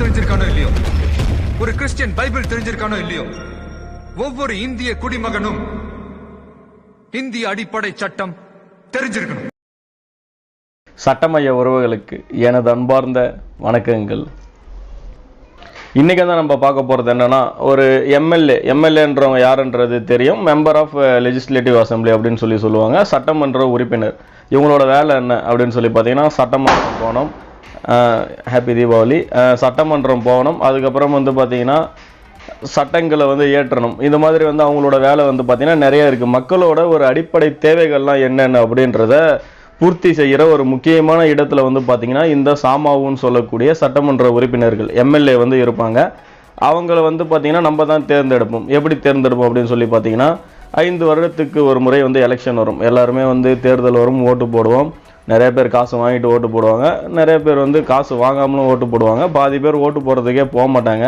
தெரிஞ்சிருக்கானோ இல்லையோ? ஒரு Christian Bible தெரிஞ்சிருக்கானோ இல்லையோ? ஒவ்வொரு இந்திய குடிமகனும் இந்திய அடிப்படை சட்டம் தெரிஞ்சிருக்கணும். சட்டமைய உறவுகளுக்கு எனது அன்பார்ந்த வணக்கங்கள். இன்றைக்கி தான் நம்ம பார்க்க போகிறது என்னன்னா ஒரு எம்எல்ஏ எம்எல்ஏன்றவங்க யாருன்றது தெரியும். மெம்பர் ஆஃப் லெஜிஸ்லேட்டிவ் அசம்பிளி அப்படின்னு சொல்லி சொல்லுவாங்க. சட்டமன்ற உறுப்பினர். இவங்களோட வேலை என்ன அப்படின்னு சொல்லி பார்த்தீங்கன்னா சட்டமன்றம் போனோம் ஹாப்பி தீபாவளி சட்டமன்றம் போகணும். அதுக்கப்புறம் வந்து பார்த்தீங்கன்னா சட்டங்களை வந்து ஏற்றணும். இந்த மாதிரி வந்து அவங்களோட வேலை வந்து பார்த்திங்கன்னா நிறைய இருக்குது மக்களோட ஒரு அடிப்படை தேவைகள்லாம் என்னென்ன அப்படின்றத பூர்த்தி செய்கிற ஒரு முக்கியமான இடத்துல வந்து பார்த்திங்கன்னா இந்த சாமாவுன்னு சொல்லக்கூடிய சட்டமன்ற உறுப்பினர்கள் எம்எல்ஏ வந்து இருப்பாங்க. அவங்கள வந்து பார்த்திங்கன்னா நம்ம தான் தேர்ந்தெடுப்போம். எப்படி தேர்ந்தெடுப்போம் அப்படின்னு சொல்லி பார்த்தீங்கன்னா ஐந்து வருடத்துக்கு ஒரு முறை வந்து எலெக்ஷன் வரும். எல்லாருமே வந்து தேர்தல் வரும் ஓட்டு போடுவோம். நிறைய பேர் காசு வாங்கிட்டு ஓட்டு போடுவாங்க. நிறைய பேர் வந்து காசு வாங்காமலும் ஓட்டு போடுவாங்க. பாதி பேர் ஓட்டு போடுறதுக்கே போக மாட்டாங்க.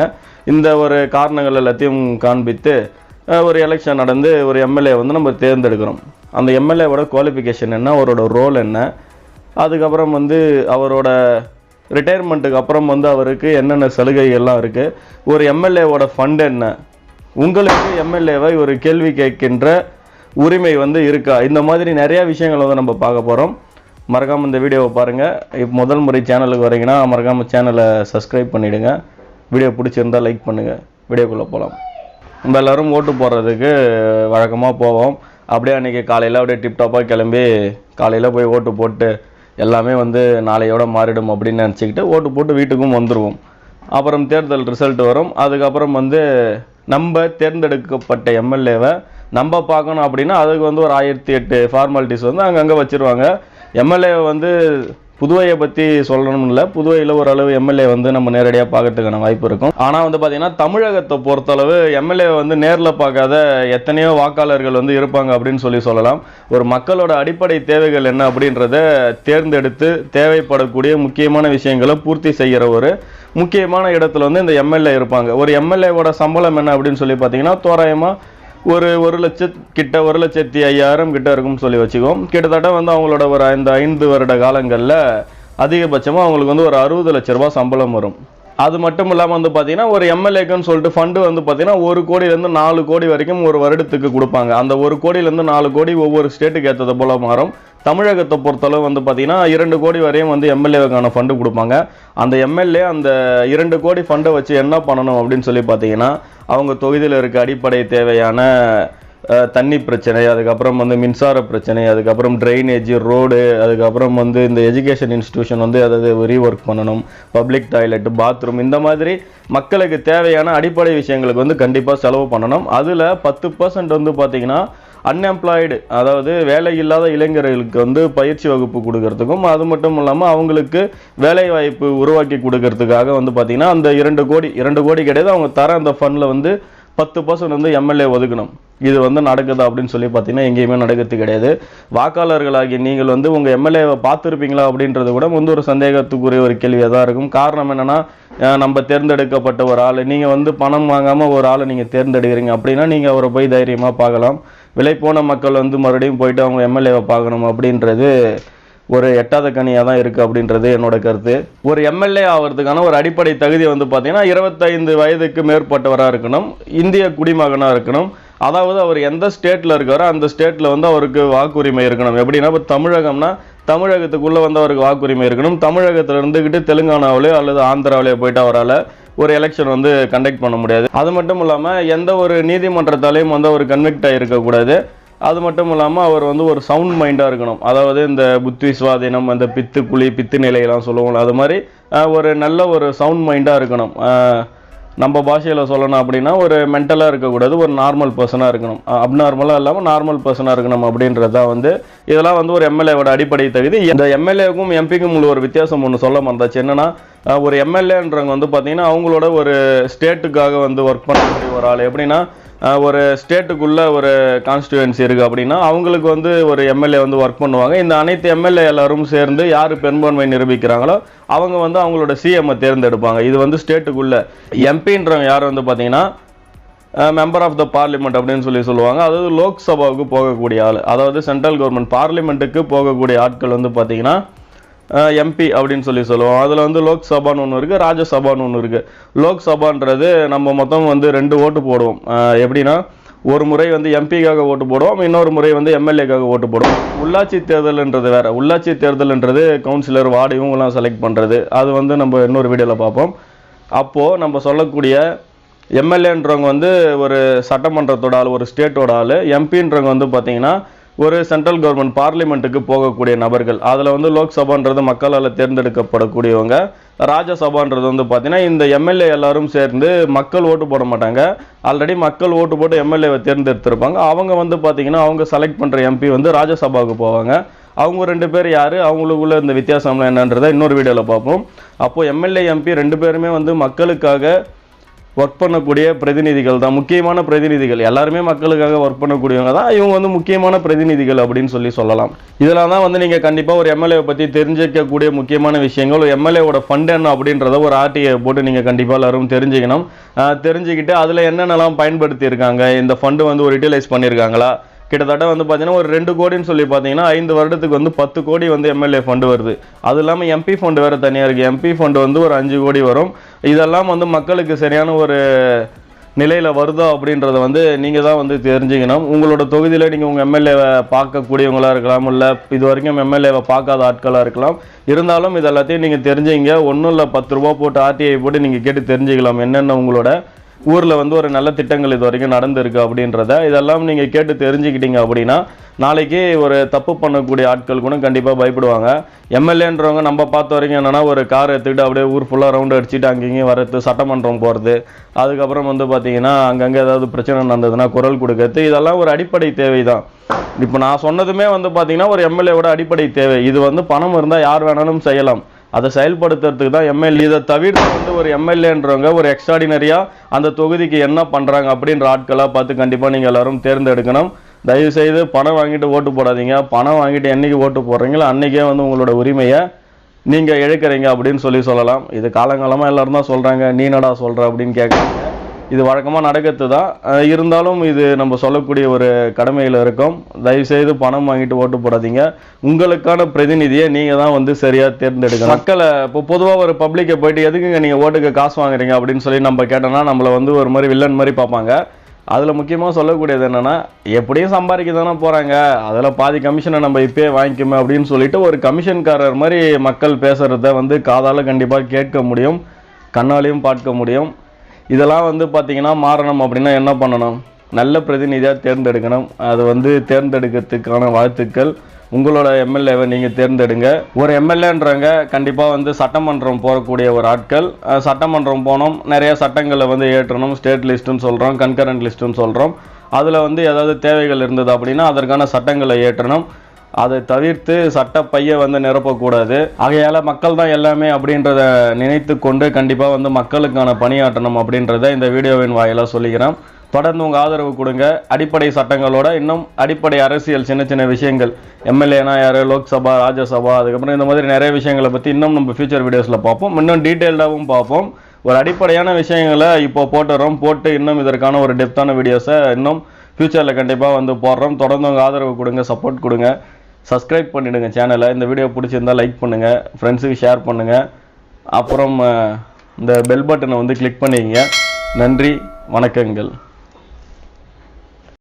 இந்த ஒரு காரணங்கள் எல்லாத்தையும் காண்பித்து ஒரு எலெக்ஷன் நடந்து ஒரு எம்எல்ஏ வந்து நம்ம தேர்ந்தெடுக்கிறோம். அந்த எம்எல்ஏவோட குவாலிஃபிகேஷன் என்ன? அவரோட ரோல் என்ன? அதுக்கப்புறம் வந்து அவரோட ரிட்டையர்மெண்ட்டுக்கு அப்புறம் வந்து அவருக்கு என்னென்ன சலுகைகள்லாம் இருக்குது ஒரு எம்எல்ஏவோட ஃபண்ட் என்ன? உங்களுக்கு எம்எல்ஏவை ஒரு கேள்வி கேட்கின்ற உரிமை வந்து இருக்கா? இந்த மாதிரி நிறையா விஷயங்களை வந்து நம்ம பார்க்க போகிறோம் மறக்காமல் இந்த வீடியோவை பாருங்கள் இப்போ முதல் முறை சேனலுக்கு வரீங்கன்னா மறக்காமல் சேனலை சப்ஸ்கிரைப் பண்ணிவிடுங்க வீடியோ பிடிச்சிருந்தா லைக் பண்ணுங்கள் வீடியோக்குள்ளே போகலாம் நம்ம எல்லோரும் ஓட்டு போடுறதுக்கு வழக்கமாக போவோம். அப்படியே அன்றைக்கி காலையில் அப்படியே டிப்டாப்பாக கிளம்பி காலையில் போய் ஓட்டு போட்டு எல்லாமே வந்து நாளையோட மாறிடும் அப்படின்னு நினச்சிக்கிட்டு ஓட்டு போட்டு வீட்டுக்கும் வந்துடுவோம் அப்புறம் தேர்தல் ரிசல்ட் வரும். அதுக்கப்புறம் வந்து நம்ம தேர்ந்தெடுக்கப்பட்ட எம்எல்ஏவை நம்ம பார்க்கணும் அப்படின்னா அதுக்கு வந்து ஒரு ஆயிரத்தி எட்டு ஃபார்மாலிட்டிஸ் வந்து அங்கங்கே வச்சுருவாங்க. எம்எல்ஏ வந்து புதுவையை பற்றி சொல்லணும் இல்லை. புதுவையில் ஓரளவு எம்எல்ஏ வந்து நம்ம நேரடியாக பார்க்கறதுக்கான வாய்ப்பு இருக்கும். ஆனால் வந்து பார்த்தீங்கன்னா தமிழகத்தை பொறுத்தளவு எம்எல்ஏ வந்து நேரில் பார்க்காத எத்தனையோ வாக்காளர்கள் வந்து இருப்பாங்க அப்படின்னு சொல்லி சொல்லலாம். ஒரு மக்களோட அடிப்படை தேவைகள் என்ன அப்படின்றத தேர்ந்தெடுத்து தேவைப்படக்கூடிய முக்கியமான விஷயங்களை பூர்த்தி செய்கிற ஒரு முக்கியமான இடத்துல வந்து இந்த எம்எல்ஏ இருப்பாங்க. ஒரு எம்எல்ஏவோட சம்பளம் என்ன அப்படின்னு சொல்லி பார்த்தீங்கன்னா தோராயமாக ஒரு ஒரு லட்ச கிட்ட ஒரு லட்சத்தி ஐயாயிரம் கிட்ட இருக்கும்னு சொல்லி வச்சுக்குவோம் கிட்டத்தட்ட வந்து அவங்களோட ஒரு ஐந்து ஐந்து வருட காலங்களில் அதிகபட்சமாக அவங்களுக்கு வந்து ஒரு அறுபது லட்ச ரூபா சம்பளம் வரும். அது மட்டும் இல்லாமல் வந்து பார்த்தீங்கன்னா ஒரு எம்எல்ஏக்குன்னு சொல்லிட்டு ஃபண்டு வந்து பார்த்தீங்கன்னா ஒரு கோடியிலேருந்து நாலு கோடி வரைக்கும் ஒரு வருடத்துக்கு கொடுப்பாங்க. அந்த ஒரு கோடியிலேருந்து நாலு கோடி ஒவ்வொரு ஸ்டேட்டுக்கு ஏற்றது போல மாறும். தமிழகத்தை பொறுத்தளவு வந்து பார்த்திங்கன்னா இரண்டு கோடி வரையும் வந்து எம்எல்ஏவுக்கான ஃபண்டு கொடுப்பாங்க. அந்த எம்எல்ஏ அந்த இரண்டு கோடி ஃபண்டை வச்சு என்ன பண்ணணும் அப்படின்னு சொல்லி பார்த்தீங்கன்னா அவங்க தொகுதியில் இருக்க அடிப்படை தேவையான தண்ணி பிரச்சனை அதுக்கப்புறம் வந்து மின்சார பிரச்சனை அதுக்கப்புறம் ட்ரைனேஜ் ரோடு அதுக்கப்புறம் வந்து இந்த எஜுகேஷன் இன்ஸ்டியூஷன் வந்து அதாவது ரீஒர்க் பண்ணணும் பப்ளிக் டாய்லெட் பாத்ரூம் இந்த மாதிரி மக்களுக்கு தேவையான அடிப்படை விஷயங்களுக்கு வந்து கண்டிப்பாக செலவு பண்ணணும். அதில் பத்து பர்சன்ட் வந்து பார்த்திங்கன்னா அன்எம்ப்ளாய்டு அதாவது வேலை இல்லாத இளைஞர்களுக்கு வந்து பயிற்சி வகுப்பு கொடுக்கறதுக்கும் அது மட்டும் இல்லாமல் அவங்களுக்கு வேலை வாய்ப்பு உருவாக்கி கொடுக்கறதுக்காக வந்து பார்த்தீங்கன்னா அந்த இரண்டு கோடி இரண்டு கோடி கிடையாது அவங்க தர அந்த ஃபண்டில் வந்து பத்து பர்சன்ட் வந்து எம்எல்ஏ ஒதுக்கணும். இது வந்து நடக்குதா அப்படின்னு சொல்லி பார்த்தீங்கன்னா எங்கேயுமே நடக்கிறது கிடையாது. வாக்காளர்களாகிய நீங்கள் வந்து உங்கள் எம்எல்ஏவை பார்த்துருப்பீங்களா அப்படின்றது கூட வந்து ஒரு சந்தேகத்துக்குரிய ஒரு கேள்வியாக தான் இருக்கும். காரணம் என்னென்னா நம்ம தேர்ந்தெடுக்கப்பட்ட ஒரு ஆள் நீங்கள் வந்து பணம் வாங்காமல் ஒரு ஆளை நீங்கள் தேர்ந்தெடுக்கிறீங்க அப்படின்னா நீங்கள் அவரை போய் தைரியமாக பார்க்கலாம். விலை போன மக்கள் வந்து மறுபடியும் போயிட்டு அவங்க எம்எல்ஏவை பார்க்கணும் அப்படின்றது ஒரு எட்டாத கனியாக தான் இருக்குது அப்படின்றது என்னோட கருத்து. ஒரு எம்எல்ஏ ஆகிறதுக்கான ஒரு அடிப்படை தகுதி வந்து பார்த்தீங்கன்னா இருபத்தைந்து வயதுக்கு மேற்பட்டவராக இருக்கணும். இந்திய குடிமகனாக இருக்கணும். அதாவது அவர் எந்த ஸ்டேட்டில் இருக்காரோ அந்த ஸ்டேட்டில் வந்து அவருக்கு வாக்குரிமை இருக்கணும். எப்படின்னா இப்போ தமிழகம்னா தமிழகத்துக்குள்ளே வந்து அவருக்கு வாக்குரிமை இருக்கணும். தமிழகத்தில் இருந்துக்கிட்டு தெலுங்கானாவிலேயோ அல்லது ஆந்திராவிலேயோ போயிட்டு அவரால் ஒரு எலெக்ஷன் வந்து கண்டக்ட் பண்ண முடியாது. அது மட்டும் இல்லாமல் எந்த ஒரு நீதிமன்றத்தாலையும் வந்து அவர் கன்விக்ட் ஆகிருக்கக்கூடாது அது மட்டும் இல்லாமல் அவர் வந்து ஒரு சவுண்ட் மைண்டாக இருக்கணும். அதாவது இந்த புத்தி சுவாதீனம் அந்த பித்து குழி பித்து நிலையெல்லாம் சொல்லுவோம் அது மாதிரி ஒரு நல்ல ஒரு சவுண்ட் மைண்டாக இருக்கணும். நம்ம பாஷையில் சொல்லணும் அப்படின்னா ஒரு மென்டலாக இருக்கக்கூடாது ஒரு நார்மல் பர்சனாக இருக்கணும். அப்நார்மலாக இல்லாமல் நார்மல் பர்சனாக இருக்கணும் அப்படின்றது தான் வந்து இதெல்லாம் வந்து ஒரு எம்எல்ஏவோட அடிப்படை தகுதி இந்த எம்எல்ஏக்கும் எம்பிக்கும் உள்ள ஒரு வித்தியாசம் ஒன்று சொல்ல மறந்தாச்சு. என்னென்னா ஒரு எம்எல்ஏன்றவங்க வந்து பார்த்திங்கன்னா அவங்களோட ஒரு ஸ்டேட்டுக்காக வந்து ஒர்க் பண்ணக்கூடிய ஒரு ஆள். எப்படின்னா ஒரு ஸ்டேட்டுக்குள்ளே ஒரு கான்ஸ்டியூவன்சி இருக்குது அப்படின்னா அவங்களுக்கு வந்து ஒரு எம்எல்ஏ வந்து ஒர்க் பண்ணுவாங்க. இந்த அனைத்து எம்எல்ஏ எல்லாரும் சேர்ந்து யார் பெரும்பான்மை நிரூபிக்கிறாங்களோ அவங்க வந்து அவங்களோட சிஎம்ஐ தேர்ந்தெடுப்பாங்க. இது வந்து ஸ்டேட்டுக்குள்ளே எம்பின்றவங்க யார் வந்து பார்த்தீங்கன்னா மெம்பர் ஆஃப் த பார்லிமெண்ட் அப்படின்னு சொல்லி சொல்லுவாங்க. அதாவது லோக்சபாவுக்கு போகக்கூடிய ஆள். அதாவது சென்ட்ரல் கவர்மெண்ட் பார்லிமெண்ட்டுக்கு போகக்கூடிய ஆட்கள் வந்து பார்த்தீங்கன்னா எம்பி அப்படின்னு சொல்லி சொல்லுவோம். அதில் வந்து லோக்சபான்னு ஒன்று இருக்குது ராஜ்யசபான்னு ஒன்று இருக்குது லோக்சபான்றது நம்ம மொத்தம் வந்து ரெண்டு ஓட்டு போடுவோம். எப்படின்னா ஒரு முறை வந்து எம்பிக்காக ஓட்டு போடுவோம் இன்னொரு முறை வந்து எம்எல்ஏக்காக ஓட்டு போடுவோம். உள்ளாட்சி தேர்தல்ன்றது வேறு. உள்ளாட்சி தேர்தல்ன்றது கவுன்சிலர் வார்டு இவங்கெல்லாம் செலக்ட் பண்ணுறது அது வந்து நம்ம இன்னொரு வீடியோவில் பார்ப்போம். அப்போது நம்ம சொல்லக்கூடிய எம்எல்ஏன்றவங்க வந்து ஒரு சட்டமன்றத்தோட ஆள் ஒரு ஸ்டேட்டோட ஆள். எம்பின்றவங்க வந்து பார்த்திங்கன்னா ஒரு சென்ட்ரல் கவர்மெண்ட் பார்லிமெண்ட்டுக்கு போகக்கூடிய நபர்கள். அதில் வந்து லோக்சபான்றது மக்களால் தேர்ந்தெடுக்கப்படக்கூடியவங்க. ராஜ்யசபான்றது வந்து பார்த்தீங்கன்னா இந்த எம்எல்ஏ எல்லாரும் சேர்ந்து மக்கள் ஓட்டு போட மாட்டாங்க. ஆல்ரெடி மக்கள் ஓட்டு போட்டு எம்எல்ஏவை தேர்ந்தெடுத்திருப்பாங்க. அவங்க வந்து பார்த்தீங்கன்னா அவங்க செலக்ட் பண்ணுற எம்பி வந்து ராஜ்யசபாவுக்கு போவாங்க. அவங்க ரெண்டு பேர் யார்? அவங்களுக்குள்ள இந்த வித்தியாசம்லாம் என்னன்றதை இன்னொரு வீடியோவில் பார்ப்போம். அப்போது எம்எல்ஏ எம்பி ரெண்டு பேருமே வந்து மக்களுக்காக ஒர்க் பண்ணக்கூடிய பிரதிநிதிகள் தான் முக்கியமான பிரதிநிதிகள். எல்லாருமே மக்களுக்காக ஒர்க் பண்ணக்கூடியவங்க தான். இவங்க வந்து முக்கியமான பிரதிநிதிகள் அப்படின்னு சொல்லி சொல்லலாம். இதெல்லாம் தான் வந்து நீங்கள் கண்டிப்பாக ஒரு எம்எல்ஏவை பற்றி தெரிஞ்சிக்கக்கூடிய முக்கியமான விஷயங்கள். ஒரு எம்எல்ஏவோட ஃபண்ட் என்ன அப்படின்றத ஒரு ஆர்டிஐ போட்டு நீங்கள் கண்டிப்பாக எல்லாரும் தெரிஞ்சுக்கணும். தெரிஞ்சுக்கிட்டு அதில் என்னென்னலாம் பயன்படுத்தியிருக்காங்க? இந்த ஃபண்டு வந்து ஒரு யூட்டிலைஸ் பண்ணியிருக்காங்களா? கிட்டத்தட்ட வந்து பார்த்தீங்கன்னா ஒரு ரெண்டு கோடின்னு சொல்லி பார்த்தீங்கன்னா ஐந்து வருடத்துக்கு வந்து பத்து கோடி வந்து எம்எல்ஏ ஃபண்டு வருது. அது இல்லாமல் எம்பி ஃபண்டு வேறு தனியாக இருக்குது எம்பி ஃபண்டு வந்து ஒரு அஞ்சு கோடி வரும். இதெல்லாம் வந்து மக்களுக்கு சரியான ஒரு நிலையில் வருதோ அப்படின்றத வந்து நீங்கள் தான் வந்து தெரிஞ்சுக்கணும். உங்களோட தொகுதியில் நீங்கள் உங்கள் எம்எல்ஏவை பார்க்கக்கூடியவங்களாக இருக்கலாம் இல்லை இது வரைக்கும் எம்எல்ஏவை பார்க்காத ஆட்களாக இருக்கலாம். இருந்தாலும் இது எல்லாத்தையும் நீங்கள் தெரிஞ்சுங்க ஒன்றும் இல்லை பத்து ரூபா போட்டு ஆர்டிஐ போட்டு நீங்கள் கேட்டு தெரிஞ்சுக்கலாம். என்னென்ன உங்களோட ஊரில் வந்து ஒரு நல்ல திட்டங்கள் இது வரைக்கும் நடந்திருக்கு அப்படின்றத இதெல்லாம் நீங்கள் கேட்டு தெரிஞ்சுக்கிட்டீங்க அப்படின்னா நாளைக்கு ஒரு தப்பு பண்ணக்கூடிய ஆட்கள் கூட கண்டிப்பாக பயப்படுவாங்க. எம்எல்ஏன்றவங்க நம்ம பார்த்த வரைக்கும் என்னென்னா ஒரு கார் எடுத்துக்கிட்டு அப்படியே ஊர் ஃபுல்லாக ரவுண்ட் அடிச்சுட்டு அங்கேயும் வரது சட்டமன்றம் போகிறது அதுக்கப்புறம் வந்து பார்த்தீங்கன்னா அங்கங்கே ஏதாவது பிரச்சனை நடந்ததுன்னா குரல் கொடுக்கறது. இதெல்லாம் ஒரு அடிப்படை தேவை தான் இப்போ நான் சொன்னதுமே வந்து பார்த்தீங்கன்னா ஒரு எம்எல்ஏவோட அடிப்படை தேவை. இது வந்து பணம் இருந்தால் யார் வேணாலும் செய்யலாம். அதை செயல்படுத்துறதுக்கு தான் எம்எல்ஏ இதை தவிர்த்து வந்து ஒரு எம்எல்ஏன்றவங்க ஒரு எக்ஸ்ட்ராடினரியாக அந்த தொகுதிக்கு என்ன பண்ணுறாங்க அப்படின்ற ஆட்களாக பார்த்து கண்டிப்பாக நீங்கள் எல்லோரும் தேர்ந்தெடுக்கணும். தயவுசெய்து பணம் வாங்கிட்டு ஓட்டு போடாதீங்க. பணம் வாங்கிட்டு என்னைக்கு ஓட்டு போடுறீங்களோ அன்றைக்கே வந்து உங்களோட உரிமையை நீங்கள் இழக்கிறீங்க அப்படின்னு சொல்லி சொல்லலாம். இது காலங்காலமாக எல்லோரும் தான் சொல்கிறாங்க நீ என்னடா சொல்கிற அப்படின்னு கேட்குறாங்க இது வழக்கமாக நடக்கிறது தான் இருந்தாலும் இது நம்ம சொல்லக்கூடிய ஒரு கடமையில் இருக்கும். தயவுசெய்து பணம் வாங்கிட்டு ஓட்டு போடாதீங்க. உங்களுக்கான பிரதிநிதியை நீங்கள் தான் வந்து சரியாக தேர்ந்தெடுக்கணும். மக்களை இப்போ பொதுவாக ஒரு பப்ளிக்கை போயிட்டு எதுக்குங்க நீங்கள் ஓட்டுக்கு காசு வாங்குறீங்க அப்படின்னு சொல்லி நம்ம கேட்டோம்னா நம்மளை வந்து ஒரு மாதிரி வில்லன் மாதிரி பார்ப்பாங்க. அதில் முக்கியமாக சொல்லக்கூடியது என்னென்னா எப்படியும் சம்பாதிக்க தானே போகிறாங்க அதில் பாதி கமிஷனை நம்ம இப்பயே வாங்கிக்கோமே அப்படின்னு சொல்லிட்டு ஒரு கமிஷன்காரர் மாதிரி மக்கள் பேசுகிறத வந்து காதால் கண்டிப்பாக கேட்க முடியும். கண்ணாலையும் பார்க்க முடியும். இதெல்லாம் வந்து பார்த்தீங்கன்னா மாறணும் அப்படின்னா என்ன பண்ணணும்? நல்ல பிரதிநிதியாக தேர்ந்தெடுக்கணும். அது வந்து தேர்ந்தெடுக்கிறதுக்கான வாழ்த்துக்கள். உங்களோட எம்எல்ஏவை நீங்கள் தேர்ந்தெடுங்க. ஒரு எம்எல்ஏன்றவங்க கண்டிப்பாக வந்து சட்டமன்றம் போகக்கூடிய ஒரு ஆட்கள். சட்டமன்றம் போனோம். நிறைய சட்டங்களை வந்து ஏற்றணும். ஸ்டேட் லிஸ்ட்டுன்னு சொல்கிறோம் கன்கரண்ட் லிஸ்ட்டுன்னு சொல்கிறோம் அதில் வந்து ஏதாவது தேவைகள் இருந்தது அப்படின்னா அதற்கான சட்டங்களை ஏற்றணும். அதை தவிர்த்து சட்டப்பையை வந்து நிரப்பக்கூடாது. ஆகையால் மக்கள் தான் எல்லாமே அப்படின்றத நினைத்து கொண்டு கண்டிப்பாக வந்து மக்களுக்கான பணியாற்றணும் அப்படின்றத இந்த வீடியோவின் வாயிலாக சொல்லிக்கிறேன். தொடர்ந்து உங்கள் ஆதரவு கொடுங்க. அடிப்படை சட்டங்களோட இன்னும் அடிப்படை அரசியல் சின்ன சின்ன விஷயங்கள். எம்எல்ஏனா யார் லோக்சபா ராஜ்யசபா அதுக்கப்புறம் இந்த மாதிரி நிறைய விஷயங்களை பற்றி இன்னும் நம்ம ஃபியூச்சர் வீடியோஸில் பார்ப்போம். இன்னும் டீட்டெயில்டாகவும் பார்ப்போம். ஒரு அடிப்படையான விஷயங்களை இப்போ போட்டுறோம். போட்டு இன்னும் இதற்கான ஒரு டெப்த்தான வீடியோஸை இன்னும் ஃப்யூச்சரில் கண்டிப்பாக வந்து போடுறோம். தொடர்ந்து உங்கள் ஆதரவு கொடுங்க சப்போர்ட் கொடுங்க. சப்ஸ்கிரைப் பண்ணிவிடுங்க சேனலை இந்த வீடியோ பிடிச்சிருந்தா லைக் பண்ணுங்கள் ஃப்ரெண்ட்ஸுக்கு ஷேர் பண்ணுங்கள் அப்புறம் இந்த பெல் பட்டனை வந்து கிளிக் பண்ணிக்கங்க நன்றி வணக்கங்கள்.